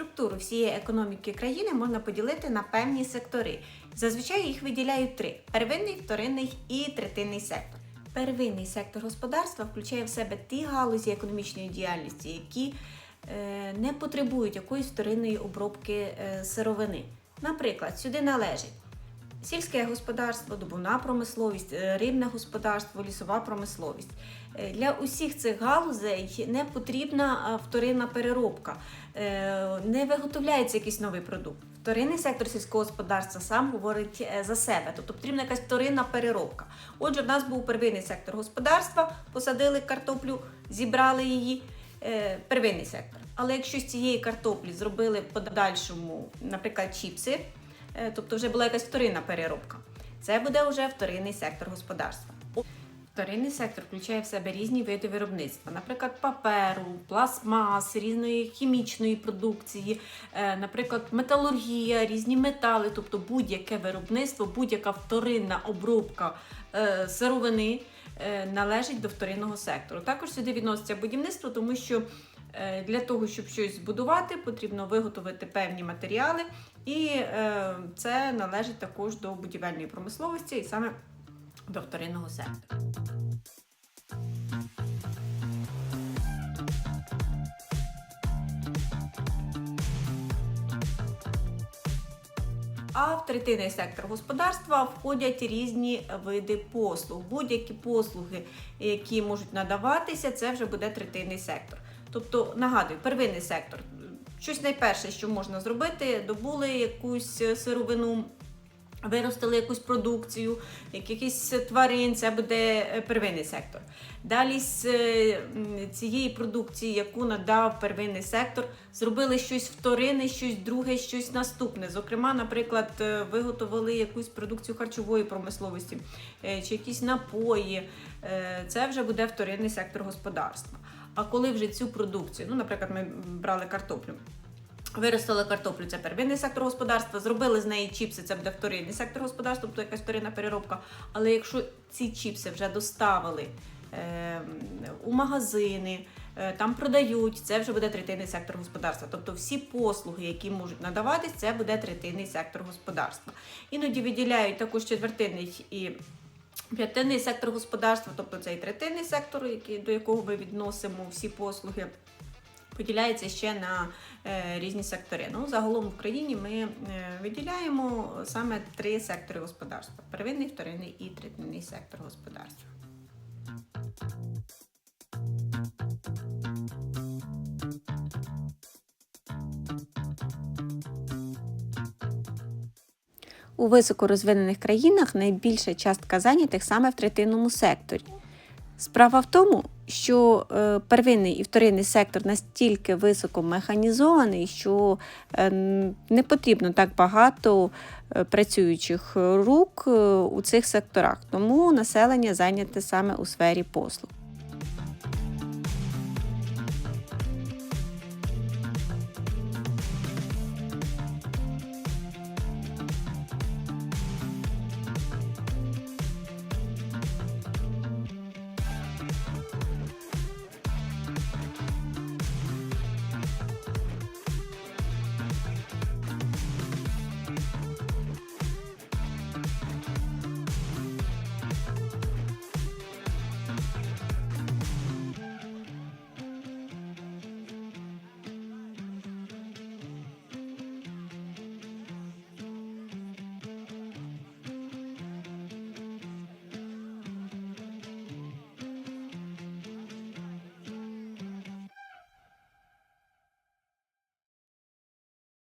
Структуру всієї економіки країни можна поділити на певні сектори. Зазвичай їх виділяють три: первинний, вторинний і третинний сектор. Первинний сектор господарства включає в себе ті галузі економічної діяльності, які е, не потребують якоїсь вторинної обробки е, сировини. Наприклад, сюди належить сільське господарство, добувна промисловість, е, рибне господарство, лісова промисловість. Е, Для усіх цих галузей не потрібна вторинна переробка, Е, не виготовляється якийсь новий продукт. Вторинний сектор сільського господарства сам говорить за себе, тобто потрібна якась вторинна переробка. Отже, в нас був первинний сектор господарства, посадили картоплю, зібрали її. Первинний сектор. Але якщо з цієї картоплі зробили подальшому, наприклад, чіпси, тобто вже була якась вторинна переробка, це буде вже вторинний сектор господарства. Вторинний сектор включає в себе різні види виробництва, наприклад, паперу, пластмас, різної хімічної продукції, е, наприклад, металургія, різні метали, тобто будь-яке виробництво, будь-яка вторинна обробка е, сировини е, належить до вторинного сектору. Також сюди відноситься будівництво, тому що е, для того, щоб щось збудувати, потрібно виготовити певні матеріали, і е, це належить також до будівельної промисловості і саме до вторинного сектору. А в третинний сектор господарства входять різні види послуг. Будь-які послуги, які можуть надаватися, це вже буде третинний сектор. Тобто, нагадую, первинний сектор. Щось найперше, що можна зробити, добули якусь сировину, виростили якусь продукцію, якихось тварин, це буде е, первинний сектор. Далі з е, цієї продукції, яку надав первинний сектор, зробили щось вторинне, щось друге, щось наступне. Зокрема, наприклад, е, виготовили якусь продукцію харчової промисловості е, чи якісь напої. Е, Це вже буде вторинний сектор господарства. А коли вже цю продукцію, ну, наприклад, ми брали картоплю. Виростили картоплю, це первинний сектор господарства, зробили з неї чіпси, це буде вторинний сектор господарства, тобто якась вторинна переробка. Але якщо ці чіпси вже доставили е, у магазини, е, там продають, це вже буде третинний сектор господарства. Тобто всі послуги, які можуть надаватись, це буде третинний сектор господарства. Іноді виділяють також четвертинний і п'ятинний сектор господарства, тобто цей третинний сектор, який, до якого ми відносимо всі послуги поділяється ще на е, різні сектори. Ну, загалом в країні ми е, виділяємо саме три сектори господарства: первинний, вторинний і третинний сектор господарства. У високорозвинених країнах найбільша частка зайнятих саме в третинному секторі. Справа в тому, що е, первинний і вторинний сектор настільки високо механізований, що е, не потрібно так багато е, працюючих рук у цих секторах, тому населення зайняте саме у сфері послуг.